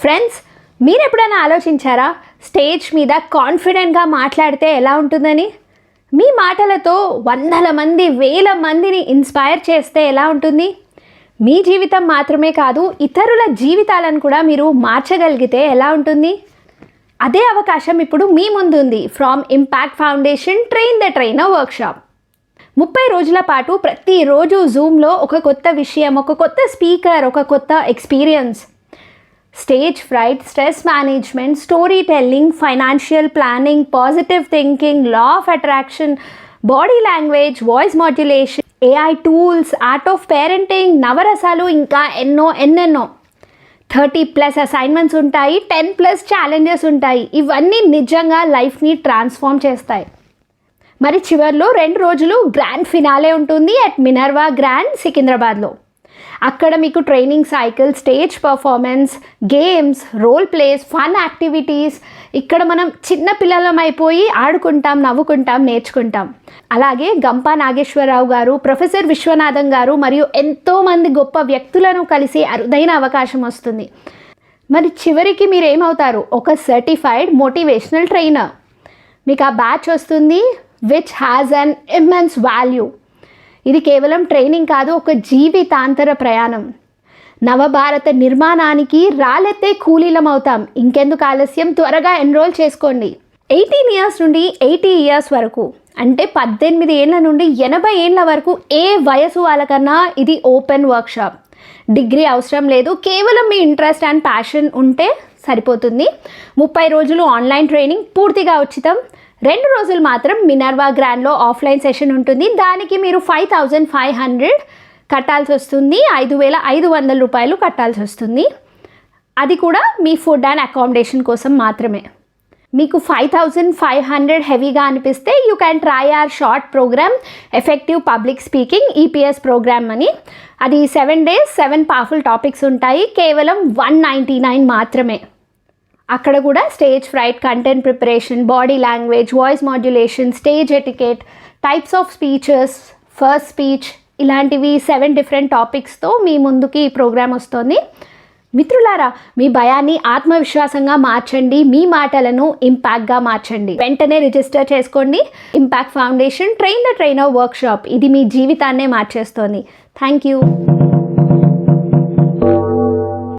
Friends మీరు ఎప్పుడైనా ఆలోచించారా? స్టేజ్ మీద కాన్ఫిడెంట్గా మాట్లాడితే ఎలా ఉంటుందని? మీ మాటలతో వందల మంది వేల మందిని ఇన్స్పైర్ చేస్తే ఎలా ఉంటుంది? మీ జీవితం మాత్రమే కాదు ఇతరుల జీవితాలను కూడా మీరు మార్చగలిగితే ఎలా ఉంటుంది? అదే అవకాశం ఇప్పుడు మీ ముందుంది. From impact foundation train the trainer workshop ముప్పై రోజుల పాటు ప్రతిరోజు జూమ్లో ఒక కొత్త విషయం ఒక కొత్త స్పీకర్ ఒక కొత్త experience stage fright stress management story telling financial planning positive thinking law of attraction body language voice modulation AI tools art of parenting నవరసాలు ఇంకా ఎన్నో ఎన్నెన్నో థర్టీ ప్లస్ అసైన్మెంట్స్ ఉంటాయి టెన్ ప్లస్ ఛాలెంజెస్ ఉంటాయి ఇవన్నీ నిజంగా లైఫ్ని ట్రాన్స్ఫార్మ్ చేస్తాయి మరి చివర్లో రెండు రోజులు గ్రాండ్ ఫినాలే ఉంటుంది అట్ మినర్వా గ్రాండ్ సికింద్రాబాద్లో అక్కడ మీకు training cycle stage performance games role plays fun activities ఇక్కడ మనం చిన్న పిల్లలం అయిపోయి ఆడుకుంటాం నవ్వుకుంటాం నేర్చుకుంటాం. అలాగే గంపా నాగేశ్వరరావు గారు ప్రొఫెసర్ విశ్వనాథం గారు మరియు ఎంతోమంది గొప్ప వ్యక్తులను కలిసి అరుదైన అవకాశం వస్తుంది. మరి చివరికి మీరు ఏమవుతారు? ఒక సర్టిఫైడ్ మోటివేషనల్ ట్రైనర్ మీకు ఆ బ్యాచ్ వస్తుంది which has an immense value ఇది కేవలం ట్రైనింగ్ కాదు ఒక జీవితాంతర ప్రయాణం. నవభారత నిర్మాణానికి రాలెత్తే కూలీలం అవుతాం. ఇంకెందుకు ఆలస్యం? త్వరగా ఎన్రోల్ చేసుకోండి. ఎయిటీన్ ఇయర్స్ నుండి ఎయిటీ ఇయర్స్ వరకు అంటే పద్దెనిమిది ఏళ్ళ నుండి ఎనభై ఏళ్ళ వరకు ఏ వయసు వాళ్ళకన్నా ఇది ఓపెన్ వర్క్షాప్. డిగ్రీ అవసరం లేదు కేవలం మీ ఇంట్రెస్ట్ అండ్ ప్యాషన్ ఉంటే సరిపోతుంది. ముప్పై రోజులు ఆన్లైన్ ట్రైనింగ్ పూర్తిగా ఉచితం. రెండు రోజులు మాత్రం మినర్వా గ్రాండ్లో ఆఫ్లైన్ సెషన్ ఉంటుంది. దానికి మీరు ఫైవ్ థౌజండ్ ఫైవ్ హండ్రెడ్ కట్టాల్సి వస్తుంది. ఐదు వేల ఐదు వందల రూపాయలు కట్టాల్సి వస్తుంది. అది కూడా మీ ఫుడ్ అండ్ అకామిడేషన్ కోసం మాత్రమే. మీకు ఫైవ్ థౌజండ్ ఫైవ్ హండ్రెడ్ హెవీగా అనిపిస్తే you can try our short programme effective public speaking EPS programme అని. అది seven days seven powerful topics ఉంటాయి. కేవలం వన్ నైంటీ నైన్ మాత్రమే. అక్కడ కూడా stage fright content preparation body language voice modulation stage etiquette types of speeches first speech ఇలాంటివి seven different టాపిక్స్తో మీ ముందుకి ఈ ప్రోగ్రామ్ వస్తుంది. మిత్రులారా మీ భయాన్ని ఆత్మవిశ్వాసంగా మార్చండి మీ మాటలను ఇంపాక్ట్గా మార్చండి. వెంటనే రిజిస్టర్ చేసుకోండి. Impact foundation train the trainer workshop ఇది మీ జీవితాన్నే మార్చేస్తోంది. Thank you